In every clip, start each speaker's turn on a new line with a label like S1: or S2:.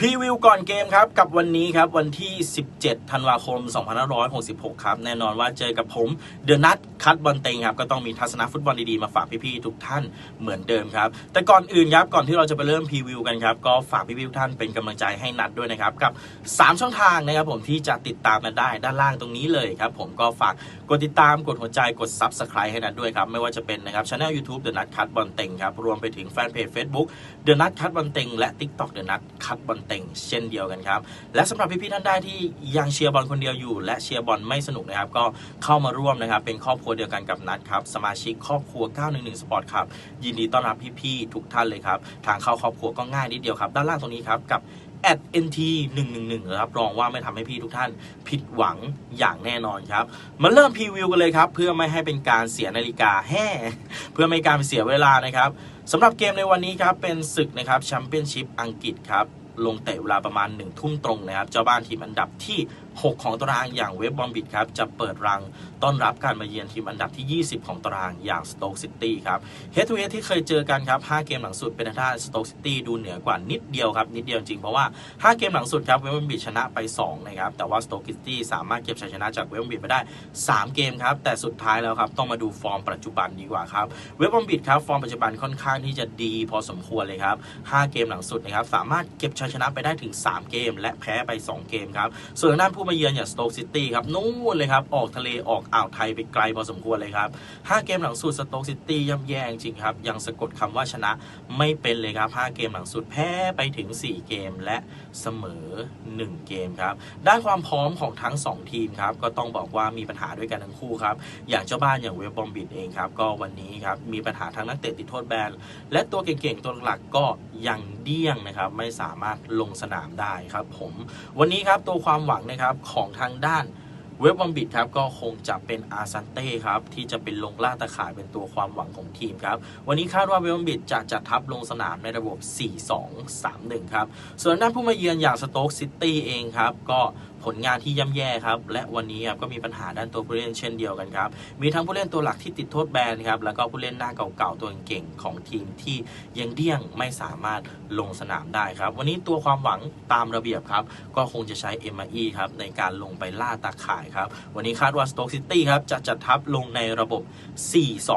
S1: พรีวิวก่อนเกมครับกับวันนี้ครับวันที่ 17 ธันวาคม 2566 ครับ แน่นอนว่าเจอกับผมเดอะนัทคัดบอลเต็งครับ ก็ต้องมีทัศนฟุตบอลดีๆ มาฝากพี่ๆทุกท่านเหมือนเดิมครับ แต่ก่อนอื่นครับ ก่อนที่เราจะไปเริ่มพรีวิวกันครับ ก็ฝากพี่ๆทุกท่านเป็นกำลังใจให้นัดด้วยนะครับ กับ 3 ช่องทางนะครับผมที่จะติดตามกันได้ด้านล่างตรงนี้เลยครับผมก็ฝากกดติดตามกดหัวใจกด Subscribe ให้นัดด้วยครับไม่ว่าจะเป็นนะครับช anel YouTube เดอะนัทคัดบอลเต็งครับรวมไปถึงแฟนเพจ Facebook เดอะนัทคัดบอลเต็งและ TikTok เดอะนัทคัดบอลเต็งเช่นเดียวกันครับ และสำหรับพี่ๆท่านใดที่ยังเชียร์บอลคนเดียวอยู่ และเชียร์บอลไม่สนุกนะครับ ก็เข้ามาร่วมนะครับ เป็นครอบครัวเดียวกันกับนัดครับ สมาชิกครอบครัว 911 Sport ครับยินดีต้อนรับพี่ๆทุกท่านเลยครับ ทางเข้าครอบครัวก็ง่ายนิดเดียวครับ ด้านล่างตรงนี้ครับกับ at nt 1 1 1รับรองว่าไม่ทำให้พี่ทุกท่านผิดหวังอย่างแน่นอนครับ มาเริ่มพรีวิวกันเลยครับ เพื่อไม่ให้เป็นการเสียนาฬิกาแห่เพื่อไม่การเสียเวลานะครับสำหรับเกมในวันนี้ครับ เป็นศึกนะครับแชมเปี้ยนชิพอังกฤษครับ ลงเตะเวลาประมาณ1ทุ่มตรงนะครับ เจ้าบ้านทีมอันดับที่ 6 ของตารางอย่างเวฟบอมบิดครับจะเปิดรังต้อนรับการมาเยือนทีมอันดับที่ 20 ของตารางอย่างสโต๊กซิตี้ครับเฮดทูเฮดที่เคยเจอกันครับ 5 เกมหลังสุดเป็นทางด้าสโต๊กซิตี้ดูเหนือกว่านิดเดียวครับ นิดเดียวจริงเพราะว่า 5 เกมหลังสุดครับเวฟบอมบิดชนะไป 2 นะครับ แต่ว่าสโต๊กซิตี้สามารถเก็บชัยชนะจากเวฟบอมบิดไปได้ 3 เกมครับ แต่สุดท้ายแล้วครับต้องมาดูฟอร์มปัจจุบันดีกว่าครับเวฟบอมบิดครับฟอร์มปัจจุบันค่อนข้างที่จะดีพอสมควรเลยครับ 5 เกมหลังสุดนะครับสามารถเก็บชัยชนะไปได้ถึง 3 เกม และแพ้ไป 2 เกมครับส่วนด้านผู้มาเยือนอย่างสโต๊กซิตี้ครับนู่นเลยครับ ออกทะเลออกอ่าวไทยไปไกลพอสมควรเลยครับ 5 เกมหลังสุดสโต๊กซิตี้ย่ำแย่จริงครับ ยังสะกดคำว่าชนะไม่เป็นเลยครับ 5 เกมหลังสุดแพ้ไปถึง 4 เกมและเสมอ 1 เกมครับ ด้านความพร้อมของทั้ง 2 ทีมครับ ก็ต้องบอกว่ามีปัญหาด้วยกันทั้งคู่ครับ อย่างเจ้าบ้านอย่างเวฟบอมบิดเองครับ ก็วันนี้ครับ มีปัญหาทางนักเตะติดโทษแบน และตัวเก่งๆ ตัวหลักก็ยังเดี้ยงนะครับ ไม่สามารถลงสนามได้ครับผม วันนี้ครับตัวความหวังนะครับของทางด้านเว็บอมบิดครับก็คงจะเป็นอาซันเต้ครับที่จะเป็นลงล่าตะข่ายเป็นตัวความหวังของทีมครับวันนี้คาดว่าเว็บอมบิดจะจัดทัพลงสนามในระบบ 4-2-3-1 ครับ ส่วนด้านผู้มาเยือนอย่างสโต๊กซิตี้เองครับ ก็ ผลงานที่ย่ำแย่ครับและวันนี้ครับก็มีปัญหาด้านตัวผู้เล่นเช่นเดียวกันครับมีทั้งผู้เล่นตัวหลักที่ติดโทษแบนครับแล้วก็ผู้เล่นหน้าเก่าๆตัวเก่งๆของทีมที่ยังเดี้ยงไม่สามารถลงสนามได้ครับ วันนี้ตัวความหวังตามระเบียบครับก็คงจะใช้ m อ e ครับในการลงไปล่าตาข่ายครับวันนี้คาดว่าสโต๊กซิตี้ครับจะจัดทัพลงในระบบ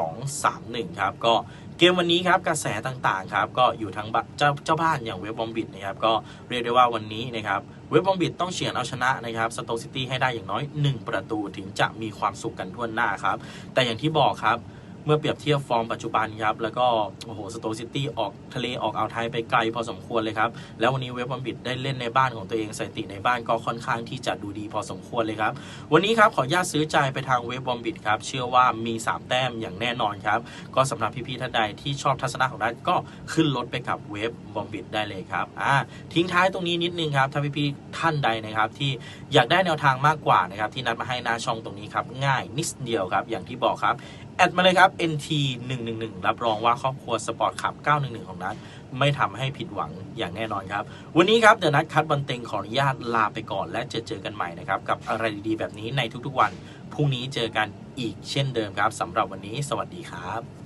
S1: 4-2-3-1 ครับก็ เกมวันนี้ครับกระแสต่างๆครับก็อยู่ทั้งเจ้าเจ้าบ้านอย่างเวฟบอมบิดนะครับก็เรียกได้ว่าวันนี้นะครับเวฟบอมบิดต้องเฉียนเอาชนะนะครับสโตซิตี้ให้ได้อย่างน้อย 1 ประตูถึงจะมีความสุขกันทั่วหน้าครับแต่อย่างที่บอกครับ เมื่อเปรียบเทียบฟอร์มปัจจุบันครับ แล้วก็โอ้โหสโตซิตี้ออกทะเลออกอ่าวไทยไปไกลพอสมควรเลยครับ แล้ววันนี้เวฟบอมบิดได้เล่นในบ้านของตัวเองสถิติในบ้านก็ค่อนข้างที่จะดูดีพอสมควรเลยครับ วันนี้ครับขออนุญาตซื้อใจไปทางเวฟบอมบิดครับ เชื่อว่ามี 3 แต้มอย่างแน่นอนครับ ก็สำหรับพี่ๆท่านใดที่ชอบทัศนะของนัดก็ขึ้นรถไปกับเวฟบอมบิดได้เลยครับอ่าทิ้งท้ายตรงนี้นิดนึงครับถ้าพี่ๆท่านใดนะครับที่อยากได้แนวทางมากกว่านะครับที่นัดมาให้หน้าช่องตรงนี้ครับง่ายนิดเดียวครับอย่างที่บอกครับ แอดมาเลยครับ NT 1 1 1รับรองว่าครอบครัวสปอร์ตขับ 911 ของนัดไม่ทำให้ผิดหวังอย่างแน่นอนครับ วันนี้ครับเดอะนัดคัดบันเต็งขออนุญาตลาไปก่อน และเจอเจอกันใหม่นะครับ กับอะไรดีๆแบบนี้ในทุกๆวัน พรุ่งนี้เจอกันอีกเช่นเดิมครับสำหรับวันนี้ สวัสดีครับ